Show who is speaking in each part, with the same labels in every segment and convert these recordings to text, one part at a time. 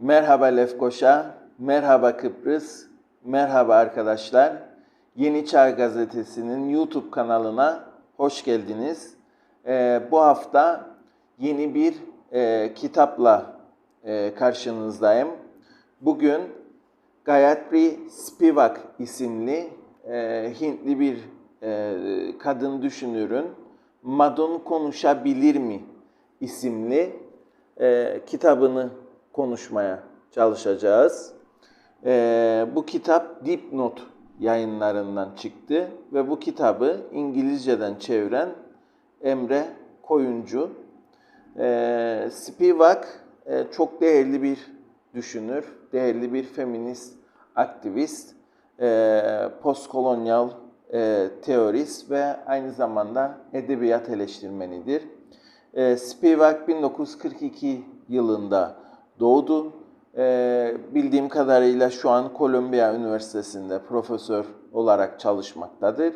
Speaker 1: Merhaba Lefkoşa, merhaba Kıbrıs, merhaba arkadaşlar. Yeni Çağ Gazetesi'nin YouTube kanalına hoş geldiniz. Ee, bu hafta yeni bir e, kitapla e, karşınızdayım. Bugün Gayatri Spivak isimli e, Hintli bir e, kadın düşünürün Madon Konuşabilir mi isimli e, kitabını konuşmaya çalışacağız. E, bu kitap Dipnot yayınlarından çıktı ve bu kitabı İngilizceden çeviren Emre Koyuncu. E, Spivak e, çok değerli bir düşünür, değerli bir feminist aktivist, e, postkolonyal e, teorist ve aynı zamanda edebiyat eleştirmenidir. E, Spivak 1942 yılında doğdu. E, bildiğim kadarıyla şu an Columbia Üniversitesi'nde profesör olarak çalışmaktadır.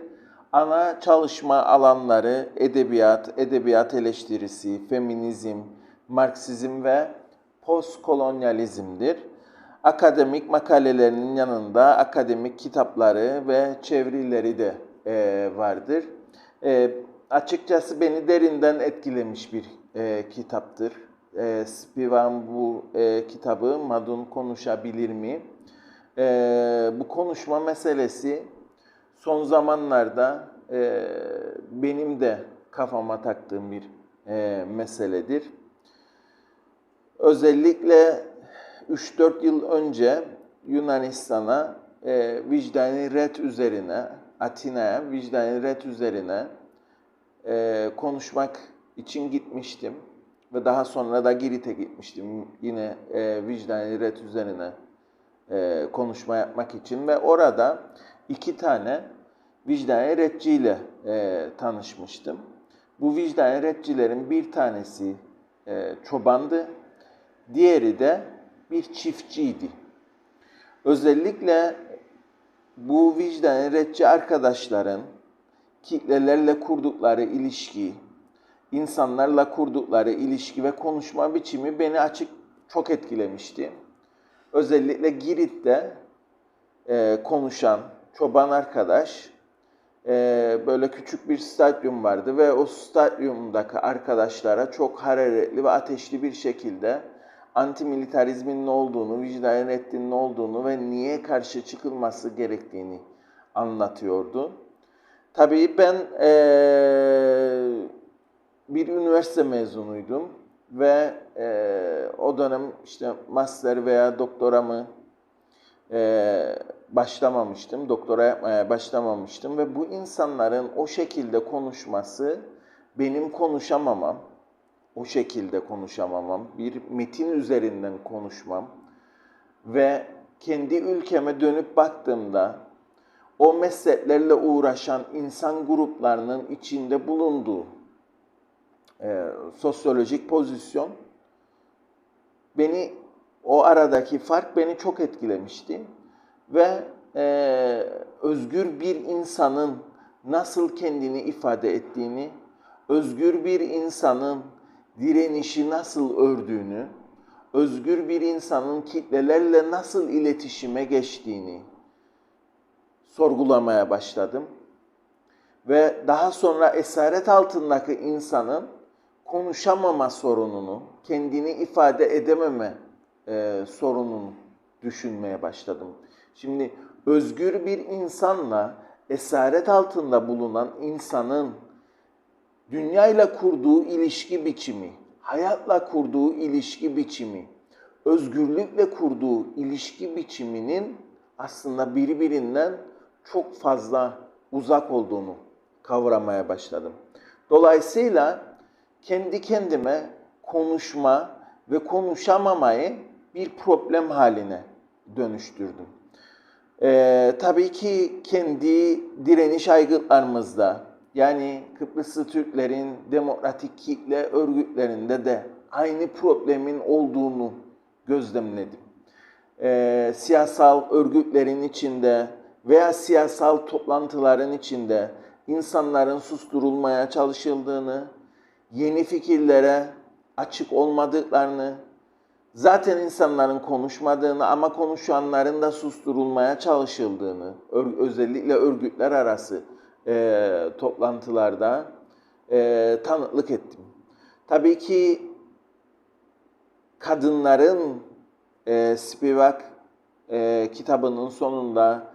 Speaker 1: Ana çalışma alanları edebiyat, edebiyat eleştirisi, feminizm, Marksizm ve postkolonyalizmdir. Akademik makalelerinin yanında akademik kitapları ve çevirileri de e, vardır. E, açıkçası beni derinden etkilemiş bir e, kitaptır. E, Spivak'ın bu e, kitabı Madun Konuşabilir mi? E, bu konuşma meselesi son zamanlarda e, benim de kafama taktığım bir e, meseledir. Özellikle 3-4 yıl önce Yunanistan'a e, vicdani ret üzerine, Atina'ya vicdani ret üzerine e, konuşmak için gitmiştim. Ve daha sonra da Girit'e gitmiştim yine e, vicdani ret üzerine e, konuşma yapmak için. Ve orada iki tane vicdani retçiyle e, tanışmıştım. Bu vicdani retçilerin bir tanesi e, çobandı, diğeri de bir çiftçiydi. Özellikle bu vicdan retçi arkadaşların kitlelerle kurdukları ilişki, insanlarla kurdukları ilişki ve konuşma biçimi beni açık çok etkilemişti. Özellikle Girit'te e, konuşan çoban arkadaş e, böyle küçük bir stadyum vardı ve o stadyumdaki arkadaşlara çok hararetli ve ateşli bir şekilde antimilitarizmin ne olduğunu, vicdan reddinin ne olduğunu ve niye karşı çıkılması gerektiğini anlatıyordu. Tabii ben ee, bir üniversite mezunuydum ve e, o dönem işte master veya doktoramı e, başlamamıştım, doktora yapmaya başlamamıştım ve bu insanların o şekilde konuşması benim konuşamamam, o şekilde konuşamamam, bir metin üzerinden konuşmam ve kendi ülkeme dönüp baktığımda o mesleklerle uğraşan insan gruplarının içinde bulunduğu e, sosyolojik pozisyon beni o aradaki fark beni çok etkilemişti ve e, özgür bir insanın nasıl kendini ifade ettiğini, özgür bir insanın direnişi nasıl ördüğünü, özgür bir insanın kitlelerle nasıl iletişime geçtiğini sorgulamaya başladım. Ve daha sonra esaret altındaki insanın konuşamama sorununu, kendini ifade edememe e, sorununu düşünmeye başladım. Şimdi özgür bir insanla esaret altında bulunan insanın dünyayla kurduğu ilişki biçimi, hayatla kurduğu ilişki biçimi, özgürlükle kurduğu ilişki biçiminin aslında birbirinden çok fazla uzak olduğunu kavramaya başladım. Dolayısıyla kendi kendime konuşma ve konuşamamayı bir problem haline dönüştürdüm. Ee, tabii ki kendi direniş aygıtlarımızda, yani Kıbrıslı Türklerin demokratik kitle örgütlerinde de aynı problemin olduğunu gözlemledim. Ee, siyasal örgütlerin içinde veya siyasal toplantıların içinde insanların susturulmaya çalışıldığını, yeni fikirlere açık olmadıklarını zaten insanların konuşmadığını ama konuşanların da susturulmaya çalışıldığını, özellikle örgütler arası e, toplantılarda e, tanıklık ettim. Tabii ki kadınların e, Spivak e, kitabının sonunda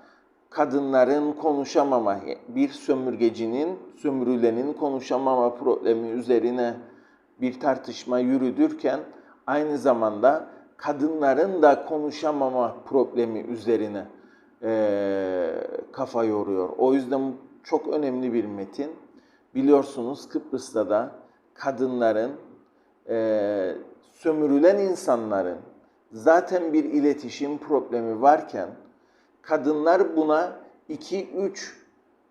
Speaker 1: kadınların konuşamama, bir sömürgecinin, sömürülenin konuşamama problemi üzerine bir tartışma yürüdürken aynı zamanda kadınların da konuşamama problemi üzerine e, kafa yoruyor. O yüzden çok önemli bir metin. Biliyorsunuz Kıbrıs'ta da kadınların, e, sömürülen insanların zaten bir iletişim problemi varken kadınlar buna 2-3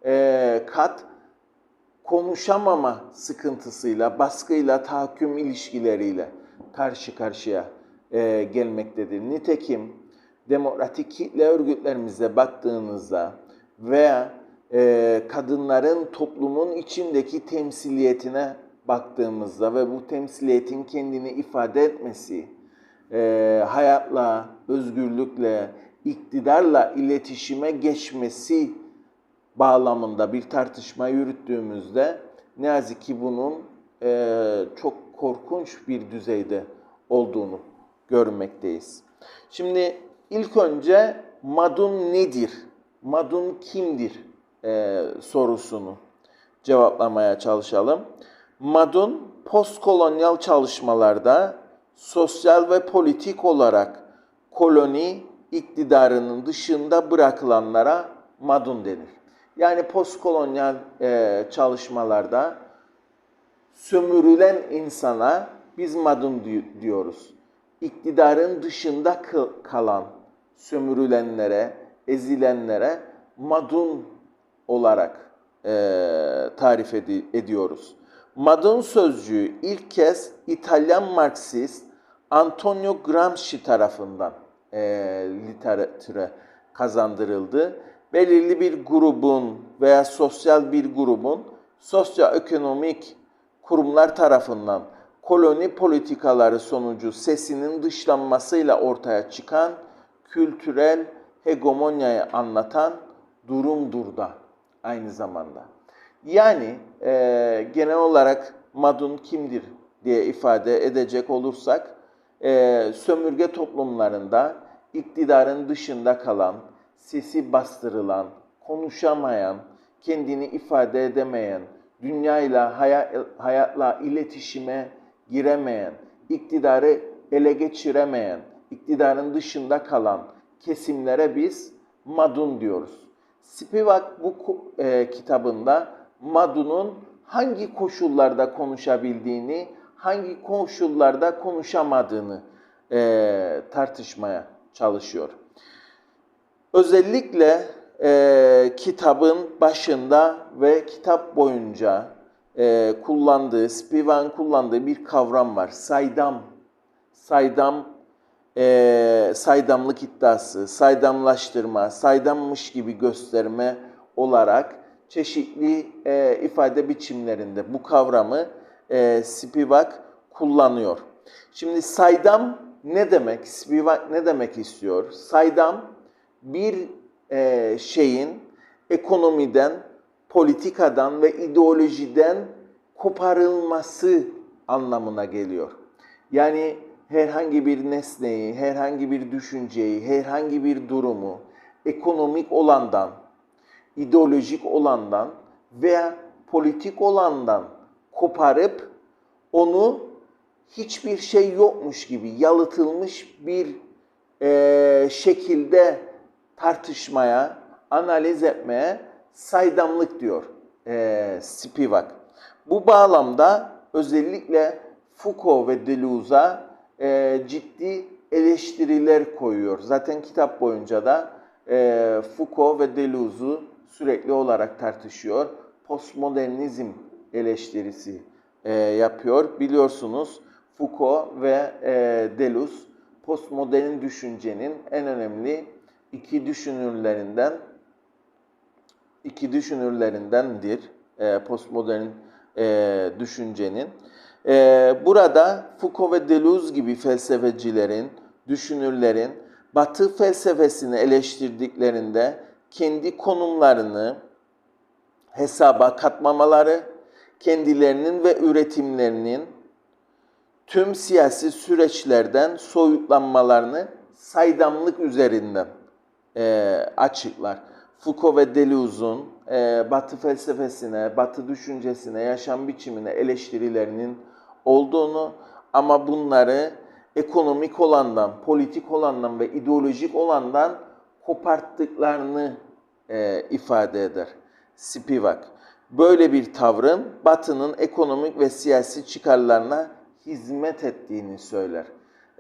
Speaker 1: e, kat konuşamama sıkıntısıyla, baskıyla, tahakküm ilişkileriyle karşı karşıya e, gelmektedir. Nitekim demokratik kitle örgütlerimize baktığınızda veya e, kadınların toplumun içindeki temsiliyetine baktığımızda ve bu temsiliyetin kendini ifade etmesi, e, hayatla, özgürlükle, iktidarla iletişime geçmesi bağlamında bir tartışma yürüttüğümüzde ne yazık ki bunun e, çok korkunç bir düzeyde olduğunu görmekteyiz. Şimdi ilk önce madun nedir? Madun kimdir? e, sorusunu cevaplamaya çalışalım. Madun postkolonyal çalışmalarda sosyal ve politik olarak koloni iktidarının dışında bırakılanlara madun denir. Yani postkolonyal e, çalışmalarda sömürülen insana biz madun di- diyoruz. İktidarın dışında kalan sömürülenlere, ezilenlere madun olarak e, tarif edi- ediyoruz. Madun sözcüğü ilk kez İtalyan Marksist Antonio Gramsci tarafından e, literatüre kazandırıldı. Belirli bir grubun veya sosyal bir grubun sosyoekonomik kurumlar tarafından koloni politikaları sonucu sesinin dışlanmasıyla ortaya çıkan kültürel hegemonyayı anlatan durumdur da aynı zamanda. Yani e, genel olarak Madun kimdir diye ifade edecek olursak, e, sömürge toplumlarında iktidarın dışında kalan, sesi bastırılan, konuşamayan, kendini ifade edemeyen, dünyayla, haya- hayatla iletişime giremeyen, iktidarı ele geçiremeyen, iktidarın dışında kalan kesimlere biz madun diyoruz. Spivak bu e, kitabında madunun hangi koşullarda konuşabildiğini, hangi koşullarda konuşamadığını e, tartışmaya çalışıyor. Özellikle e, kitabın başında ve kitap boyunca e, kullandığı, Spivak'ın kullandığı bir kavram var. Saydam. Saydam, e, saydamlık iddiası, saydamlaştırma, saydammış gibi gösterme olarak çeşitli e, ifade biçimlerinde bu kavramı e, Spivak kullanıyor. Şimdi saydam ne demek? Spivak ne demek istiyor? Saydam bir e, şeyin ekonomiden, politikadan ve ideolojiden koparılması anlamına geliyor. Yani herhangi bir nesneyi, herhangi bir düşünceyi, herhangi bir durumu ekonomik olandan, ideolojik olandan veya politik olandan koparıp onu hiçbir şey yokmuş gibi yalıtılmış bir eee, şekilde tartışmaya, analiz etmeye saydamlık diyor eee Spivak. Bu bağlamda özellikle Foucault ve Deleuze'a eee, ciddi eleştiriler koyuyor. Zaten kitap boyunca da eee, Foucault ve Deleuze'u sürekli olarak tartışıyor. Postmodernizm eleştirisi eee, yapıyor. Biliyorsunuz Foucault ve eee Deleuze postmodern düşüncenin en önemli iki düşünürlerinden iki düşünürlerindendir e, postmodern e, düşüncenin. Ee, burada Foucault ve Deleuze gibi felsefecilerin, düşünürlerin Batı felsefesini eleştirdiklerinde kendi konumlarını hesaba katmamaları, kendilerinin ve üretimlerinin tüm siyasi süreçlerden soyutlanmalarını saydamlık üzerinden e, açıklar. Foucault ve Deleuze'un e, Batı felsefesine, Batı düşüncesine, yaşam biçimine eleştirilerinin olduğunu ama bunları ekonomik olandan, politik olandan ve ideolojik olandan koparttıklarını e, ifade eder. Spivak. Böyle bir tavrın Batı'nın ekonomik ve siyasi çıkarlarına hizmet ettiğini söyler.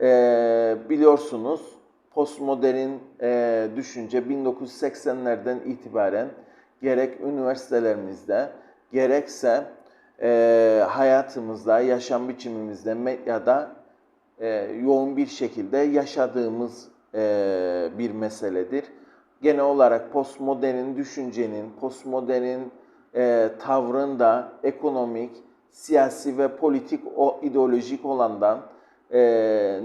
Speaker 1: E, biliyorsunuz postmodern e, düşünce 1980'lerden itibaren gerek üniversitelerimizde gerekse e, hayatımızda, yaşam biçimimizde, medyada e, yoğun bir şekilde yaşadığımız e, bir meseledir. Genel olarak postmodern düşüncenin, postmodern e, tavrın ekonomik, siyasi ve politik o ideolojik olandan e,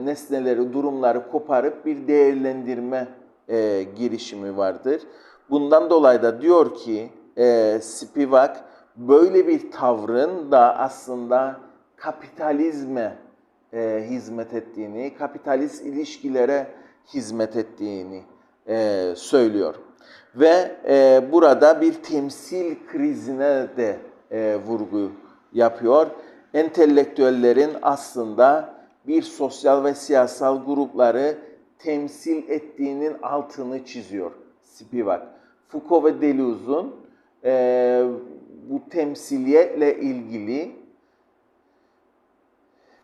Speaker 1: nesneleri, durumları koparıp bir değerlendirme e, girişimi vardır. Bundan dolayı da diyor ki e, Spivak böyle bir tavrın da aslında kapitalizme e, hizmet ettiğini, kapitalist ilişkilere hizmet ettiğini e, söylüyor. Ve e, burada bir temsil krizine de e, vurgu yapıyor. Entelektüellerin aslında bir sosyal ve siyasal grupları temsil ettiğinin altını çiziyor Spivak. Foucault ve Deleuze'un e, bu temsiliyetle ilgili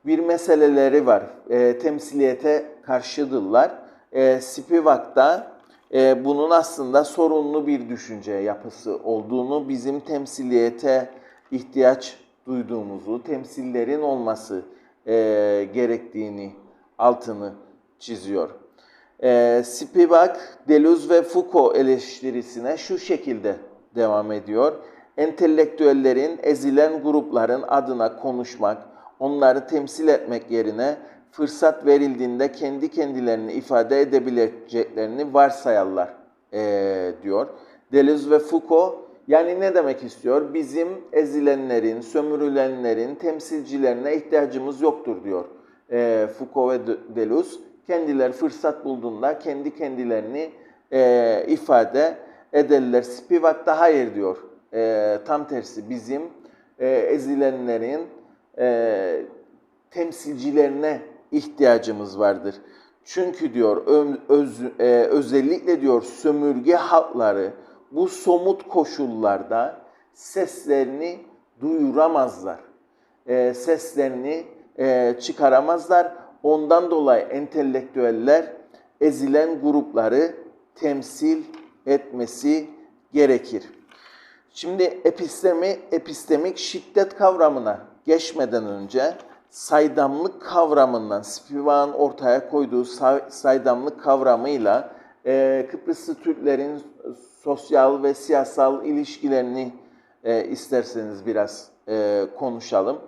Speaker 1: bir meseleleri var. E, temsiliyete karşıdırlar. E, Spivak'ta e, bunun aslında sorunlu bir düşünce yapısı olduğunu, bizim temsiliyete ihtiyaç duyduğumuzu, temsillerin olması e, gerektiğini altını çiziyor. E, Spivak, Deleuze ve Foucault eleştirisine şu şekilde devam ediyor. Entelektüellerin ezilen grupların adına konuşmak, onları temsil etmek yerine fırsat verildiğinde kendi kendilerini ifade edebileceklerini varsayarlar e, diyor. Deleuze ve Foucault yani ne demek istiyor? Bizim ezilenlerin, sömürülenlerin temsilcilerine ihtiyacımız yoktur diyor e, Foucault ve Deleuze. Kendileri fırsat bulduğunda kendi kendilerini e, ifade ederler. Spivak da hayır diyor. E, tam tersi bizim e, ezilenlerin e, temsilcilerine ihtiyacımız vardır. Çünkü diyor öz, e, özellikle diyor sömürge halkları bu somut koşullarda seslerini duyuramazlar. E, seslerini e, çıkaramazlar. Ondan dolayı entelektüeller ezilen grupları temsil etmesi gerekir. Şimdi epistemi, epistemik şiddet kavramına geçmeden önce saydamlık kavramından, Spivak'ın ortaya koyduğu saydamlık kavramıyla e, Kıbrıslı Türklerin sosyal ve siyasal ilişkilerini e, isterseniz biraz e, konuşalım.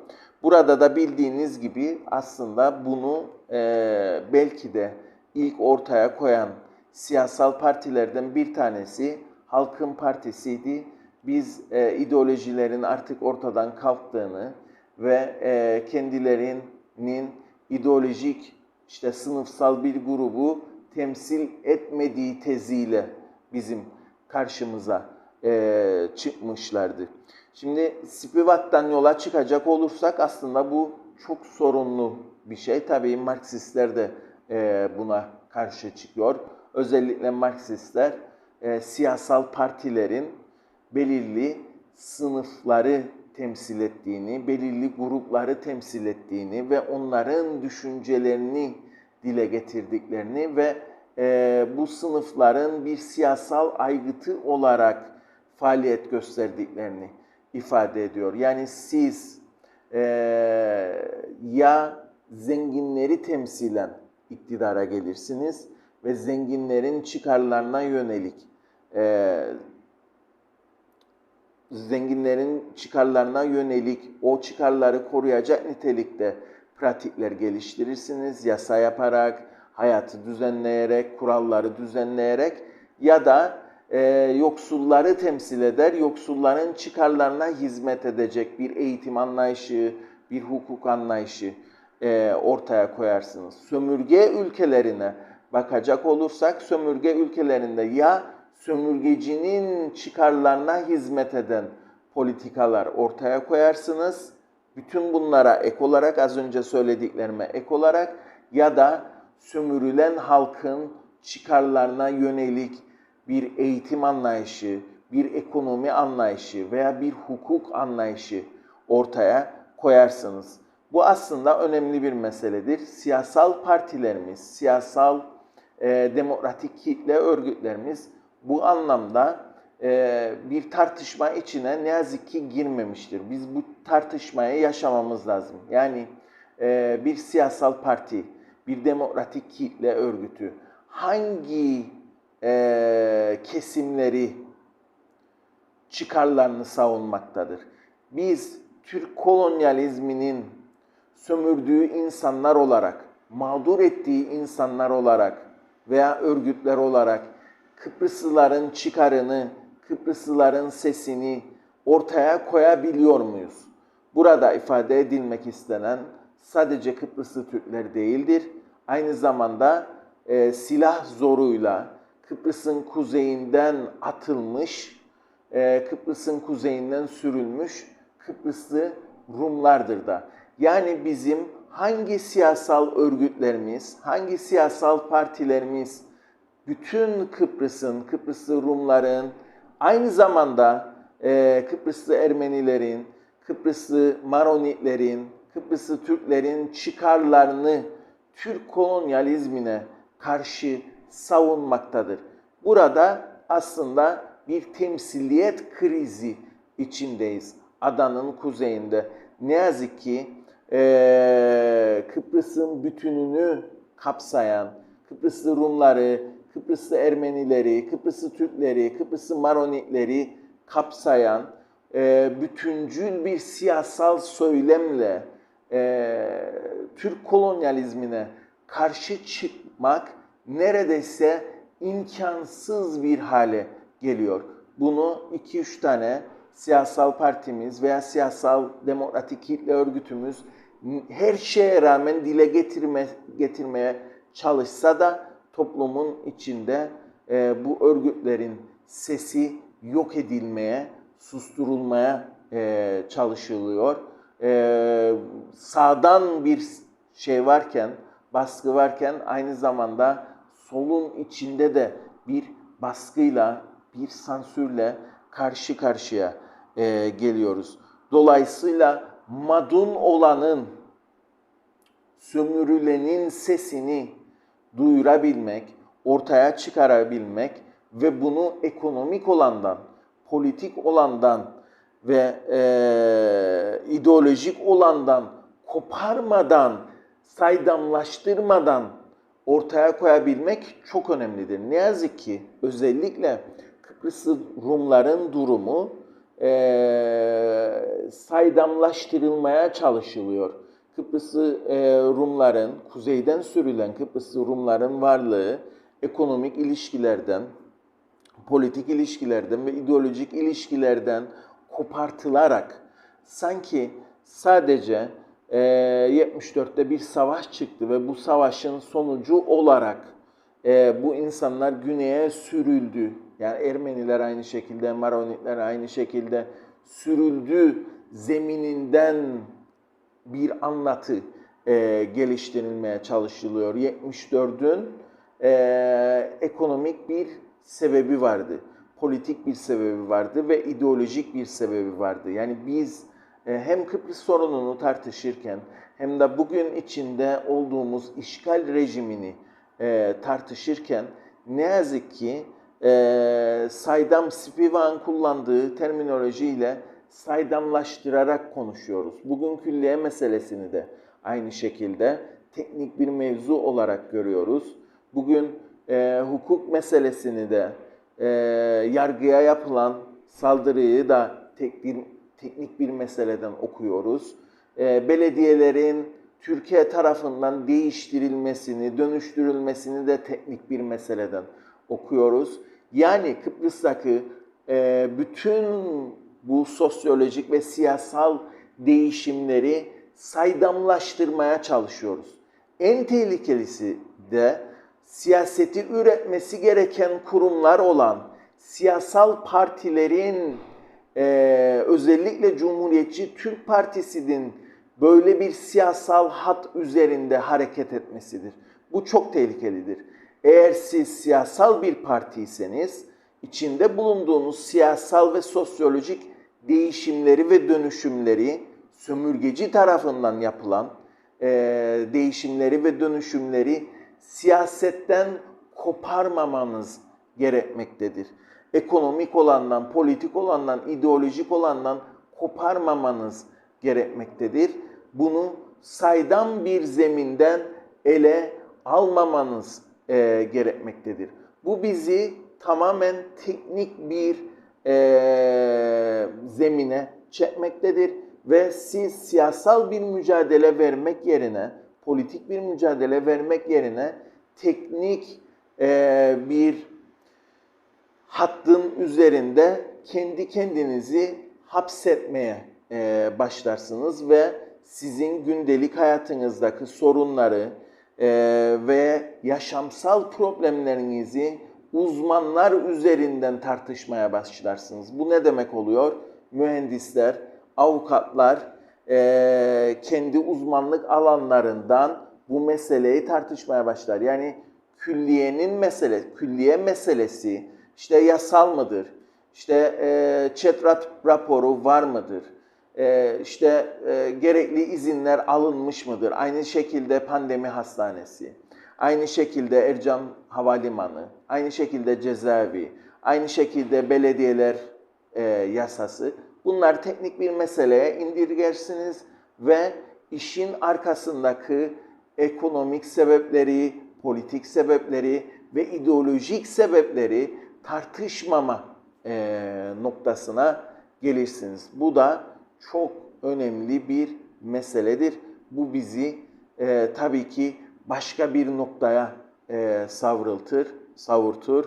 Speaker 1: Burada da bildiğiniz gibi aslında bunu e, belki de ilk ortaya koyan siyasal partilerden bir tanesi Halkın Partisi'ydi. Biz e, ideolojilerin artık ortadan kalktığını ve e, kendilerinin ideolojik işte sınıfsal bir grubu temsil etmediği teziyle bizim karşımıza e, çıkmışlardı. Şimdi Spivak'tan yola çıkacak olursak aslında bu çok sorunlu bir şey. Tabii Marksistler de e, buna karşı çıkıyor. Özellikle Marksistler e, siyasal partilerin belirli sınıfları temsil ettiğini, belirli grupları temsil ettiğini ve onların düşüncelerini dile getirdiklerini ve e, bu sınıfların bir siyasal aygıtı olarak faaliyet gösterdiklerini ifade ediyor. Yani siz e, ya zenginleri temsilen iktidara gelirsiniz ve zenginlerin çıkarlarına yönelik e, zenginlerin çıkarlarına yönelik o çıkarları koruyacak nitelikte pratikler geliştirirsiniz. Yasa yaparak, hayatı düzenleyerek, kuralları düzenleyerek ya da e, yoksulları temsil eder, yoksulların çıkarlarına hizmet edecek bir eğitim anlayışı, bir hukuk anlayışı e, ortaya koyarsınız. Sömürge ülkelerine bakacak olursak, sömürge ülkelerinde ya sömürgecinin çıkarlarına hizmet eden politikalar ortaya koyarsınız. Bütün bunlara ek olarak az önce söylediklerime ek olarak ya da sömürülen halkın çıkarlarına yönelik bir eğitim anlayışı, bir ekonomi anlayışı veya bir hukuk anlayışı ortaya koyarsınız. Bu aslında önemli bir meseledir. Siyasal partilerimiz, siyasal e, demokratik kitle örgütlerimiz bu anlamda e, bir tartışma içine ne yazık ki girmemiştir. Biz bu tartışmayı yaşamamız lazım. Yani e, bir siyasal parti, bir demokratik kitle örgütü hangi e, kesimleri çıkarlarını savunmaktadır? Biz Türk kolonyalizminin sömürdüğü insanlar olarak, mağdur ettiği insanlar olarak veya örgütler olarak Kıbrıslıların çıkarını, Kıbrıslıların sesini ortaya koyabiliyor muyuz? Burada ifade edilmek istenen sadece Kıbrıslı Türkler değildir. Aynı zamanda e, silah zoruyla Kıbrıs'ın kuzeyinden atılmış, e, Kıbrıs'ın kuzeyinden sürülmüş Kıbrıslı Rumlardır da. Yani bizim hangi siyasal örgütlerimiz, hangi siyasal partilerimiz bütün Kıbrıs'ın, Kıbrıslı Rumların, aynı zamanda e, Kıbrıslı Ermenilerin, Kıbrıslı Maronitlerin, Kıbrıslı Türklerin çıkarlarını Türk kolonyalizmine karşı savunmaktadır. Burada aslında bir temsiliyet krizi içindeyiz. Adanın kuzeyinde. Ne yazık ki e, Kıbrıs'ın bütününü kapsayan Kıbrıslı Rumları, Kıbrıslı Ermenileri, Kıbrıslı Türkleri, Kıbrıslı Maronitleri kapsayan e, bütüncül bir siyasal söylemle e, Türk kolonyalizmine karşı çıkmak neredeyse imkansız bir hale geliyor. Bunu 2-3 tane siyasal partimiz veya siyasal demokratik kitle örgütümüz her şeye rağmen dile getirme, getirmeye çalışsa da toplumun içinde e, bu örgütlerin sesi yok edilmeye, susturulmaya e, çalışılıyor. E, sağdan bir şey varken, baskı varken aynı zamanda solun içinde de bir baskıyla, bir sansürle karşı karşıya e, geliyoruz. Dolayısıyla madun olanın, sömürülenin sesini duyurabilmek, ortaya çıkarabilmek ve bunu ekonomik olandan, politik olandan ve e, ideolojik olandan koparmadan, saydamlaştırmadan ortaya koyabilmek çok önemlidir. Ne yazık ki özellikle Kıbrıslı Rumların durumu e, saydamlaştırılmaya çalışılıyor. Kıbrıslı e, Rumların, kuzeyden sürülen Kıbrıslı Rumların varlığı ekonomik ilişkilerden, politik ilişkilerden ve ideolojik ilişkilerden kopartılarak sanki sadece e, 74'te bir savaş çıktı ve bu savaşın sonucu olarak e, bu insanlar güneye sürüldü. Yani Ermeniler aynı şekilde, Maronitler aynı şekilde sürüldü zemininden bir anlatı e, geliştirilmeye çalışılıyor. 74'ün e, ekonomik bir sebebi vardı, politik bir sebebi vardı ve ideolojik bir sebebi vardı. Yani biz e, hem Kıbrıs sorununu tartışırken hem de bugün içinde olduğumuz işgal rejimini e, tartışırken ne yazık ki e, Saydam Spivak'ın kullandığı terminolojiyle saydamlaştırarak konuşuyoruz. Bugün külliye meselesini de aynı şekilde teknik bir mevzu olarak görüyoruz. Bugün e, hukuk meselesini de e, yargıya yapılan saldırıyı da tek bir, teknik bir meseleden okuyoruz. E, belediyelerin Türkiye tarafından değiştirilmesini, dönüştürülmesini de teknik bir meseleden okuyoruz. Yani Kıbrıs'taki e, bütün bu sosyolojik ve siyasal değişimleri saydamlaştırmaya çalışıyoruz. En tehlikelisi de siyaseti üretmesi gereken kurumlar olan siyasal partilerin e, özellikle Cumhuriyetçi Türk Partisi'nin böyle bir siyasal hat üzerinde hareket etmesidir. Bu çok tehlikelidir. Eğer siz siyasal bir partiyseniz içinde bulunduğunuz siyasal ve sosyolojik değişimleri ve dönüşümleri sömürgeci tarafından yapılan e, değişimleri ve dönüşümleri siyasetten koparmamanız gerekmektedir. Ekonomik olandan, politik olandan, ideolojik olandan koparmamanız gerekmektedir. Bunu saydam bir zeminden ele almamanız e, gerekmektedir. Bu bizi tamamen teknik bir e, zemine çekmektedir ve siz siyasal bir mücadele vermek yerine, politik bir mücadele vermek yerine teknik e, bir hattın üzerinde kendi kendinizi hapsetmeye e, başlarsınız ve sizin gündelik hayatınızdaki sorunları e, ve yaşamsal problemlerinizi uzmanlar üzerinden tartışmaya başlarsınız. Bu ne demek oluyor? Mühendisler, avukatlar e, kendi uzmanlık alanlarından bu meseleyi tartışmaya başlar. Yani külliyenin mesele, külliye meselesi işte yasal mıdır? İşte e, ÇETRAT raporu var mıdır? E, işte e, gerekli izinler alınmış mıdır? Aynı şekilde pandemi hastanesi, aynı şekilde Ercan Havalimanı, aynı şekilde cezaevi, aynı şekilde belediyeler e, yasası. Bunlar teknik bir meseleye indirgersiniz ve işin arkasındaki ekonomik sebepleri, politik sebepleri ve ideolojik sebepleri tartışmama e, noktasına gelirsiniz. Bu da çok önemli bir meseledir. Bu bizi e, tabii ki başka bir noktaya e, savrıltır, savurtur.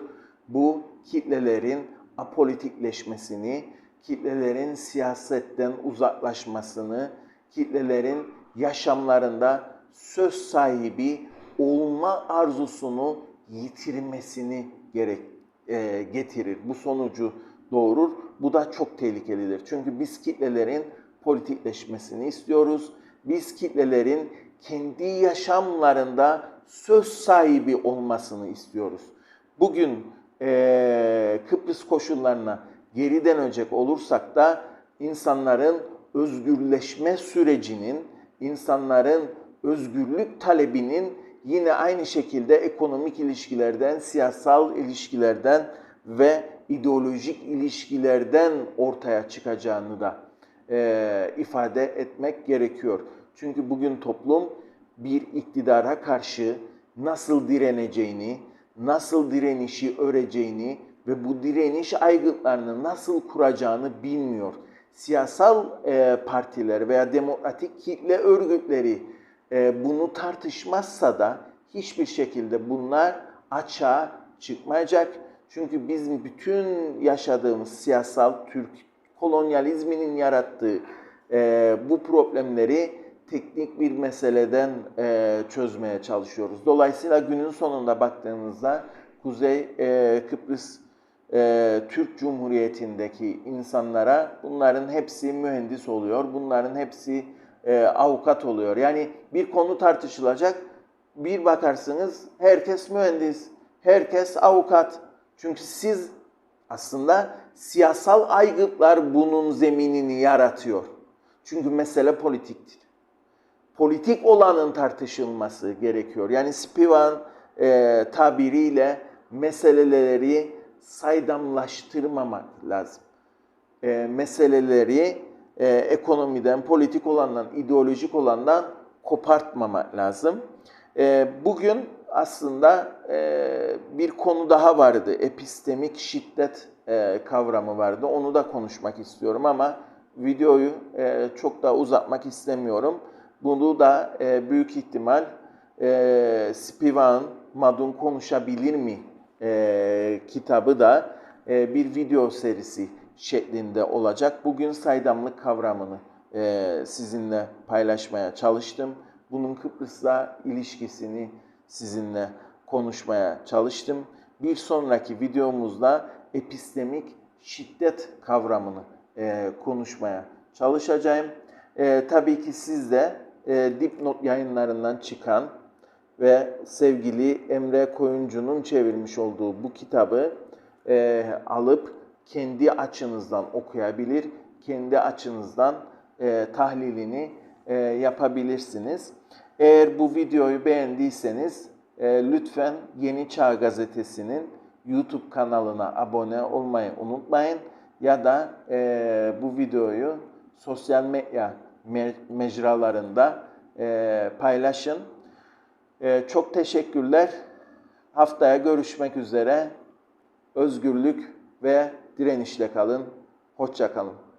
Speaker 1: Bu kitlelerin apolitikleşmesini, kitlelerin siyasetten uzaklaşmasını, kitlelerin yaşamlarında söz sahibi olma arzusunu yitirmesini gerek e, getirir. Bu sonucu doğurur. Bu da çok tehlikelidir. Çünkü biz kitlelerin politikleşmesini istiyoruz. Biz kitlelerin kendi yaşamlarında söz sahibi olmasını istiyoruz. Bugün e, Kıbrıs koşullarına geri dönecek olursak da insanların özgürleşme sürecinin, insanların özgürlük talebinin yine aynı şekilde ekonomik ilişkilerden, siyasal ilişkilerden ve ideolojik ilişkilerden ortaya çıkacağını da e, ifade etmek gerekiyor. Çünkü bugün toplum bir iktidara karşı nasıl direneceğini, nasıl direnişi öreceğini ve bu direniş aygıtlarını nasıl kuracağını bilmiyor. Siyasal e, partiler veya demokratik kitle örgütleri e, bunu tartışmazsa da hiçbir şekilde bunlar açığa çıkmayacak. Çünkü bizim bütün yaşadığımız siyasal Türk kolonyalizminin yarattığı e, bu problemleri teknik bir meseleden e, çözmeye çalışıyoruz. Dolayısıyla günün sonunda baktığımızda Kuzey e, Kıbrıs e, Türk Cumhuriyeti'ndeki insanlara bunların hepsi mühendis oluyor. Bunların hepsi e, avukat oluyor. Yani bir konu tartışılacak. Bir bakarsınız herkes mühendis, herkes avukat. Çünkü siz aslında siyasal aygıtlar bunun zeminini yaratıyor. Çünkü mesele politiktir. Politik olanın tartışılması gerekiyor. Yani Spivan e, tabiriyle meseleleri saydamlaştırmamak lazım. E, meseleleri e, ekonomiden, politik olandan, ideolojik olandan kopartmamak lazım. E, bugün aslında e, bir konu daha vardı. Epistemik şiddet e, kavramı vardı. Onu da konuşmak istiyorum ama videoyu e, çok da uzatmak istemiyorum. Bunu da e, büyük ihtimal e, Spivak'ın Madun Konuşabilir mi kitabı da bir video serisi şeklinde olacak. Bugün saydamlık kavramını sizinle paylaşmaya çalıştım. Bunun Kıbrıs'la ilişkisini sizinle konuşmaya çalıştım. Bir sonraki videomuzda epistemik şiddet kavramını e, konuşmaya çalışacağım. E, tabii ki siz de e, dipnot yayınlarından çıkan ve sevgili Emre Koyuncu'nun çevirmiş olduğu bu kitabı e, alıp kendi açınızdan okuyabilir, kendi açınızdan e, tahlilini e, yapabilirsiniz. Eğer bu videoyu beğendiyseniz e, lütfen Yeni Çağ Gazetesi'nin YouTube kanalına abone olmayı unutmayın ya da e, bu videoyu sosyal medya me- mecralarında e, paylaşın. E, çok teşekkürler. Haftaya görüşmek üzere. Özgürlük ve direnişle kalın. Hoşça kalın.